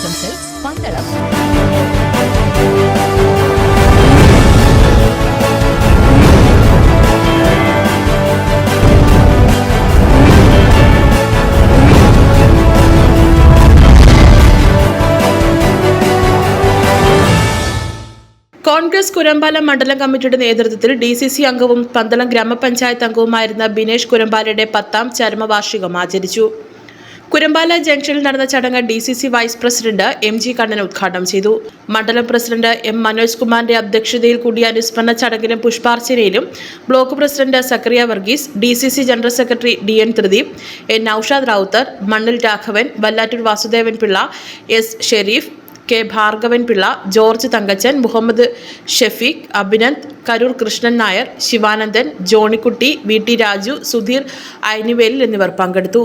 Cells Pandalam Congress Kurampala മണ്ഡലം കമ്മിറ്റിയുടെ നേതൃത്വത്തിൽ ഡി സി സി അംഗവും പന്തളം ഗ്രാമപഞ്ചായത്ത് അംഗവുമായിരുന്ന ബിനേഷ് കുരമ്പാലയുടെ പത്താം ചരമവാർഷികം ആചരിച്ചു. കുരമ്പാല ജംഗ്ഷനിൽ നടന്ന ചടങ്ങ് D C C vice president M G Kannan ഉദ്ഘാടനം ചെയ്തു. മണ്ഡലം പ്രസിഡന്റ് എം മനോജ് കുമാറിന്റെ അധ്യക്ഷതയിൽ കൂടിയ അനുസ്മരണ ചടങ്ങിലും പുഷ്പാർച്ചനയിലും block president Sakriya Varghese D C C general secretary D N Thrideep N Noushad Rawther Mannil Raghavan Vallattoor Vasudevan Pillai S Sherif K Bhargavan Pillai George Thankachan Muhammad Shefeeq Abhinand Karoor Krishnan Nair Sivanandan Johnykutty V T Raju Sudheer Ainivelil എന്നിവർ പങ്കെടുത്തു.